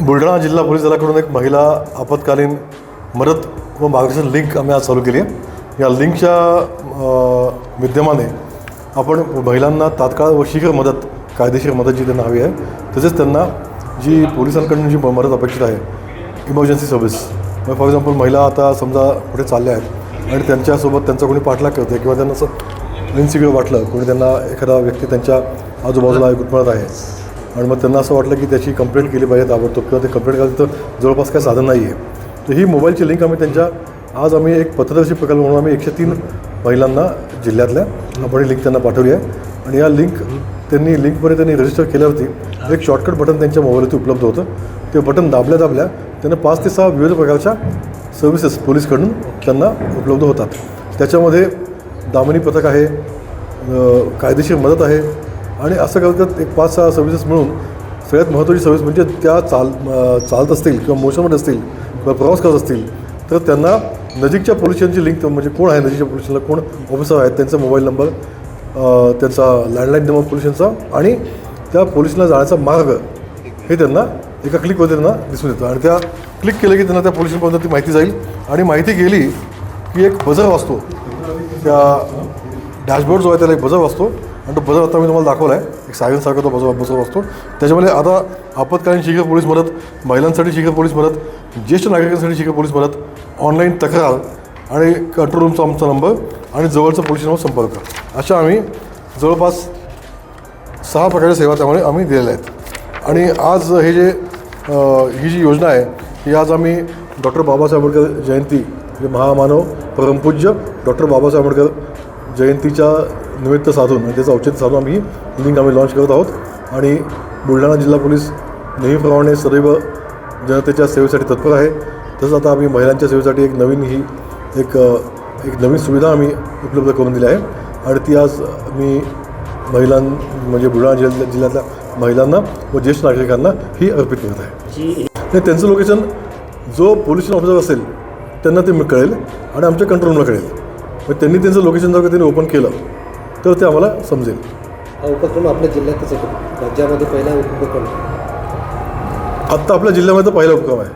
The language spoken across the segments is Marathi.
बुलढाणा जिल्हा पोलीस दलाकडून एक महिला आपत्कालीन मदत व मार्गदर्शन लिंक आम्ही आज चालू केली आहे. या लिंकच्या विद्यमाने आपण महिलांना तात्काळ व शीघ्र मदत कायदेशीर मदत जी त्यांना हवी आहे. तसेच त्यांना जी पोलिसांकडून जी मदत अपेक्षित आहे इमर्जन्सी सर्व्हिस फॉर एक्झाम्पल महिला आता समजा कुठे चालल्या आहेत आणि त्यांच्यासोबत त्यांचा कोणी पाठलाग करते किंवा त्यांना असं इन्सिक्युअर वाटलं कोणी त्यांना एखादा व्यक्ती त्यांच्या आजूबाजूला गुटमळत आहे. आणि मग त्यांना असं वाटलं की त्याची कंप्लेंट केली पाहिजे ताबडतोब. किंवा ते कंप्लेंट करायचं तर जवळपास काही साधन नाही आहे तर ही मोबाईलची लिंक आम्ही त्यांच्या आज आम्ही एक पत्रदर्शी प्रकल्प म्हणून आम्ही एकशे तीन महिलांना जिल्ह्यातल्या आपण ही लिंक त्यांना पाठवली आहे. आणि या लिंक त्यांनी लिंकमध्ये त्यांनी रजिस्टर केल्यावरती एक शॉर्टकट बटन त्यांच्या मोबाईलवरती उपलब्ध होतं. ते बटन दाबल्या दाबल्या त्यांना पाच ते सहा विविध प्रकारच्या सर्व्हिसेस पोलीसकडून त्यांना उपलब्ध होतात. त्याच्यामध्ये दामिनी पथक आहे कायदेशीर मदत आहे आणि असं करतात एक पाच सहा सर्व्हिसेस मिळून सगळ्यात महत्त्वाची सर्व्हिस म्हणजे त्या चाल चालत असतील किंवा मोशनमध्ये असतील किंवा प्रवास करत असतील तर त्यांना नजीकच्या पोल्युशनची लिंक म्हणजे कोण आहे नजीकच्या पोल्युशनला कोण ऑफिसर आहेत? त्यांचा मोबाईल नंबर त्यांचा लँडलाईन नंबर पोलीस आणि त्या पोलिसला जाण्याचा मार्ग हे त्यांना एका क्लिकमध्ये त्यांना दिसून येतं. आणि त्या क्लिक केलं की त्यांना त्या पोलिसांपर्यंत ती माहिती जाईल. आणि माहिती गेली की एक बजर वाचतो त्या डॅशबोर्ड जो आहे त्याला एक बजर वाचतो आणि तो बजर आता मी तुम्हाला दाखवला आहे एक सायन्ससारखा तो बजर बजर असतो. त्याच्यामध्ये आता आपत्कालीन शिखर पोलीस मदत महिलांसाठी शिखर पोलीस मदत ज्येष्ठ नागरिकांसाठी शिखर पोलीस मदत ऑनलाईन तक्रार आणि कंट्रोल रूमचा आमचा नंबर आणि जवळचा पोलीस नंबर संपर्क. अशा आम्ही जवळपास सहा प्रकारच्या सेवा त्यामुळे आम्ही दिलेल्या आहेत. आणि आज हे जे ही जी योजना आहे ही आज आम्ही डॉक्टर बाबासाहेब आंबेडकर जयंती म्हणजे महामानव परमपूज्य डॉक्टर बाबासाहेब आंबेडकर जयंतीच्या निमित्त साधून आणि त्याचं औचित्य साधून आम्ही लिंक आम्ही लॉन्च करत आहोत. आणि बुलढाणा जिल्हा पोलीस नेहमीप्रमाणे सदैव जनतेच्या सेवेसाठी तत्पर आहे. तसंच आता आम्ही महिलांच्या सेवेसाठी एक नवीन ही एक एक नवीन सुविधा आम्ही उपलब्ध करून दिली आहे. आणि ती आज मी महिलां म्हणजे बुलढाणा जिल्ह्यातल्या जिल्ह्यातल्या महिलांना व ज्येष्ठ नागरिकांना ही अर्पित करत आहे. आणि त्यांचं लोकेशन जो पोलीस स्टेशन ऑफिसर असेल त्यांना ते कळेल आणि आमच्या कंट्रोलला कळेल. मग त्यांनी त्यांचं लोकेशन जर का त्यांनी ओपन केलं तर ते आम्हाला समजेल. हा उपक्रम आपल्या जिल्ह्यातच आहे राज्यामध्ये पहिला उपक्रम. आत्ता आपल्या जिल्ह्यामध्ये पहिला उपक्रम आहे.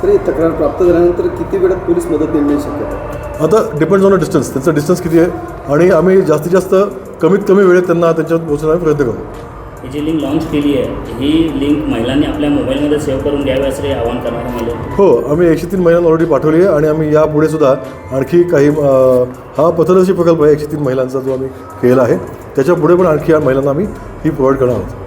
सर ही तक्रार प्राप्त झाल्यानंतर किती वेळात पोलीस मदत मिळण्याची शक्यता आहे? आता डिपेंड्स ऑन अ डिस्टन्स त्यांचं डिस्टन्स किती आहे? आणि आम्ही जास्तीत जास्त कमीत कमी वेळेत त्यांना त्यांच्यात पोहोचण्याचा प्रयत्न करू. ही जी लिंक लॉन्च केली आहे ही लिंक महिलांनी आपल्या मोबाईलमध्ये सेव्ह करून घ्यावी असं आवाहन करणार मला हो आम्ही एकशे तीन महिलांना ऑलरेडी पाठवली आहे आणि आम्ही यापुढे सुद्धा आणखी काही हा पथदर्शी प्रकल्प आहे एकशे तीन महिलांचा जो आम्ही केला आहे त्याच्या पुढे पण आणखी या महिलांना आम्ही ही प्रोव्हाइड करणार आहोत.